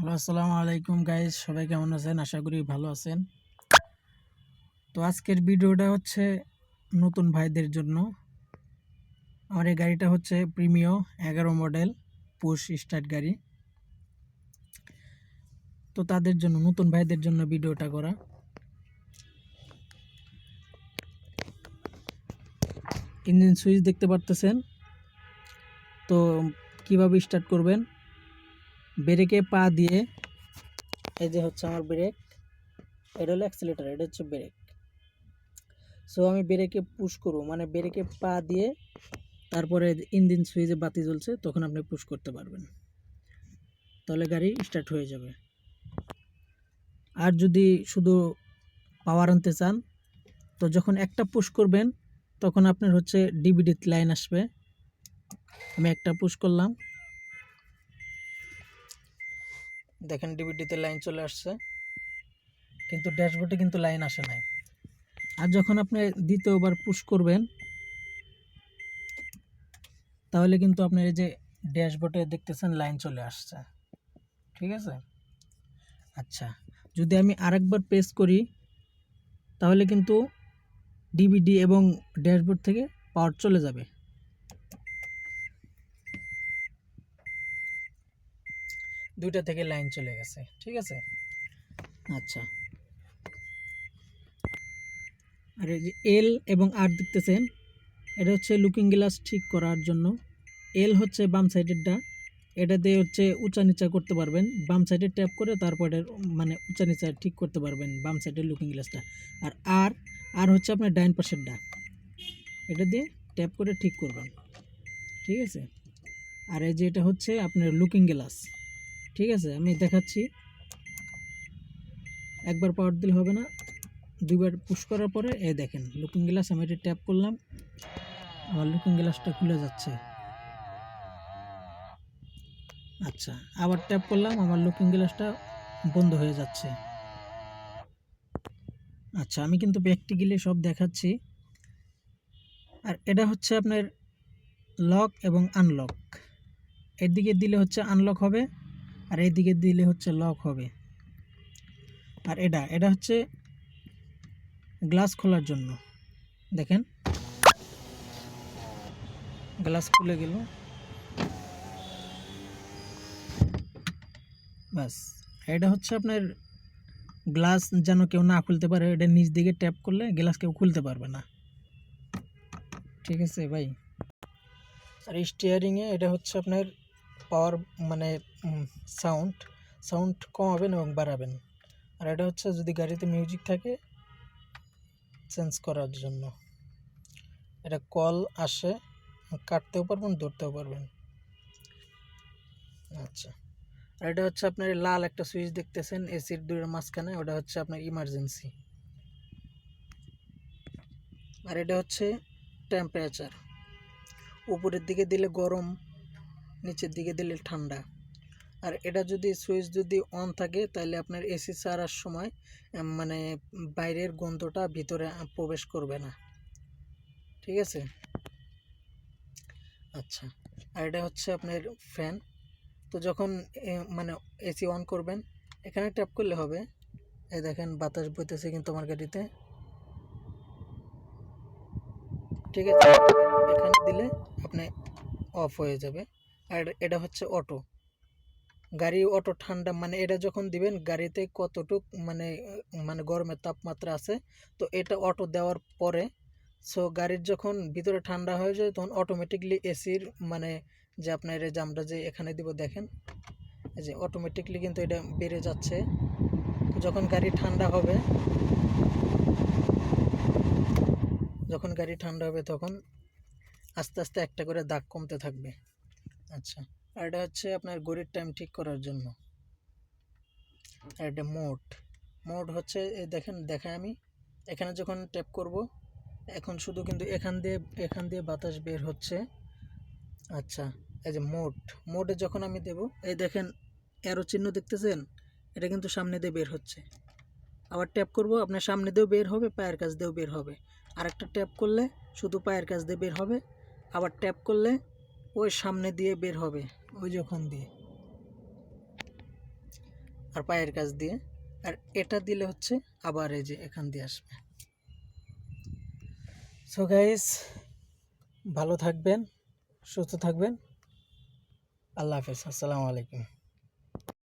Hello, আসসালামু আলাইকুম guys সবাই কেমন আছেন? আশা করি ভালো আছেন। তো আজকের ভিডিওটা হচ্ছে নতুন ভাইদের জন্য। আমার এই গাড়িটা হচ্ছে প্রিমিও এগারো মডেল পুশ স্টার্ট গাড়ি। তো তাদের জন্য, নতুন ভাইদের জন্য ভিডিওটা করা। ইঞ্জিন সুইচ দেখতে পারতেছেন। তো কীভাবে স্টার্ট করবেন? ব্রেকে পা দিয়ে, এই যে হচ্ছে আমার ব্রেক, এটা হলো অ্যাক্সিলেটার এটা হচ্ছে ব্রেক। সো আমি ব্রেকে পুশ করব মানে ব্রেকে পা দিয়ে তারপরে ইঞ্জিন সুইচে বাতি জ্বলছে, তখন আপনি পুশ করতে পারবেন। তাহলে গাড়ি স্টার্ট হয়ে যাবে। আর যদি শুধু পাওয়ার আনতে চান, তো যখন একটা পুশ করবেন, তখন আপনার হচ্ছে ডিবিডি লাইন আসবে। আমি একটা পুশ করলাম দেখেন ডিভিডিতে লাইন চলে আসছে। কিন্তু ড্যাশবোর্ডে কিন্তু লাইন আসে নাই। আর যখন আপনি দ্বিতীয়বার পুশ করবেন, তাহলে কিন্তু আপনার এই যে ড্যাশবোর্ডে দেখতেছেন লাইন চলে আসছে। ঠিক আছে? আচ্ছা যদি আমি আরেকবার প্রেস করি, তাহলে কিন্তু ডিভিডি এবং ড্যাশবোর্ড থেকে পাওয়ার চলে যাবে। দুইটা থেকে লাইন চলে গেছে, ঠিক আছে? আচ্ছা। আর এই যে এল এবং আর দেখতেছেন, এটা হচ্ছে লুকিং গ্লাস ঠিক করার জন্য। এল হচ্ছে বাম সাইডেরটা এটা দিয়ে হচ্ছে উঁচা নিচা করতে পারবেন। বাম সাইডে ট্যাপ করে তারপরে মানে উঁচা নিচা ঠিক করতে পারবেন বাম সাইডের লুকিং গ্লাসটা আর আর আর হচ্ছে আপনার ডাইন পাশেরটা, এটা দিয়ে ট্যাপ করে ঠিক করবেন, ঠিক আছে? আর এই যে এটা হচ্ছে আপনার লুকিং গ্লাস ঠিক আছে, আমি দেখাচ্ছি। একবার পাওয়ার দিলে হবে না। দুইবার পুশ করার পরে এ দেখেন লুকিং গ্লাস আমি এটা ট্যাপ করলাম। আমার লুকিং গ্লাসটা খুলে যাচ্ছে। আচ্ছা আবার ট্যাপ করলাম, আমার লুকিং গ্লাসটা বন্ধ হয়ে যাচ্ছে। আচ্ছা আমি কিন্তু প্র্যাকটিক্যালি সব দেখাচ্ছি। আর এটা হচ্ছে আপনার লক এবং আনলক এর দিকে দিলে হচ্ছে আনলক হবে। আর এইদিকে দিলে হচ্ছে লক হবে। আর এটা এটা হচ্ছে গ্লাস খোলার জন্য। দেখেন। গ্লাস খুলে গেল। বাস এটা হচ্ছে আপনার গ্লাস যেন কেউ না খুলতে পারে, এটা নিচ দিকে ট্যাপ করলে গ্লাস কেউ খুলতে পারবে না। ঠিক আছে ভাই। আর স্টিয়ারিংয়ে এটা হচ্ছে আপনার পাওয়ার মানে সাউন্ড সাউন্ড কমাবেন এবং বাড়াবেন। আর এটা হচ্ছে যদি গাড়িতে মিউজিক থাকে চেঞ্জ করার জন্য। এটা কল আসে, কাটতেও পারবেন, ধরতেও পারবেন। আচ্ছা। আর এটা হচ্ছে আপনার লাল একটা সুইচ দেখতেছেন এসির দুইয়ের মাঝখানে, ওটা হচ্ছে আপনার ইমার্জেন্সি আর এটা হচ্ছে টেম্পারেচার উপরের দিকে দিলে গরম নিচের দিকে দিলে ঠান্ডা। আর এটা যদি সুইচ যদি অন থাকে, তাহলে আপনার এসি ছাড়ার সময় মানে বাইরের গন্ধটা ভিতরে প্রবেশ করবে না। ঠিক আছে? আচ্ছা। আর এটা হচ্ছে আপনার ফ্যান। তো যখন মানে এসি অন করবেন, এখানে ট্যাপ করলে হবে। এই দেখেন, বাতাস বইতেছে কিন্তু আমার গাড়িতে। ঠিক আছে? এখানে দিলে আপনি অফ হয়ে যাবে। আর এটা হচ্ছে অটো। গাড়ি অটো ঠান্ডা মানে এটা যখন দিবেন গাড়িতে কতটুক মানে মানে গরমের তাপমাত্রা আছে, তো এটা অটো দেওয়ার পরে সো গাড়ির যখন ভিতরে ঠান্ডা হয়ে যায়, তখন অটোমেটিকলি এসির মানে যে আপনার যে আমরা যে এখানে দিব দেখেন, এই যে অটোমেটিকলি কিন্তু এটা বেড়ে যাচ্ছে। যখন গাড়ি ঠান্ডা হবে, যখন গাড়ি ঠান্ডা হবে তখন আস্তে আস্তে একটা করে দাগ কমতে থাকবে। আচ্ছা। আর এটা হচ্ছে আপনার গড়ির টাইম ঠিক করার জন্য। আর এটা মোড মোড হচ্ছে দেখেন দেখায় আমি। এখানে যখন ট্যাপ করব, এখন শুধু কিন্তু এখান দিয়ে এখান দিয়ে বাতাস বের হচ্ছে। আচ্ছা এই যে মোড মোডে যখন আমি দেব, এই দেখেন অ্যারো চিহ্ন দেখতেছেন? এটা কিন্তু সামনে দিয়ে বের হচ্ছে। আবার ট্যাপ করব, আপনার সামনে দিয়েও বের হবে, পায়ের কাছ দিয়েও বের হবে। আর একটা ট্যাপ করলে শুধু পায়ের কাছ দিয়ে বের হবে। আবার ট্যাপ করলে ওই সামনে দিয়ে বের হবে, ওই যখন দিয়ে। আর পায়ের কাছ দিয়ে। আর এটা দিলে হচ্ছে আবার এই যে এখান দিয়ে আসবে। সো গাইস ভালো থাকবেন, সুস্থ থাকবেন। আল্লাহ হাফেজ, আসসালামু আলাইকুম।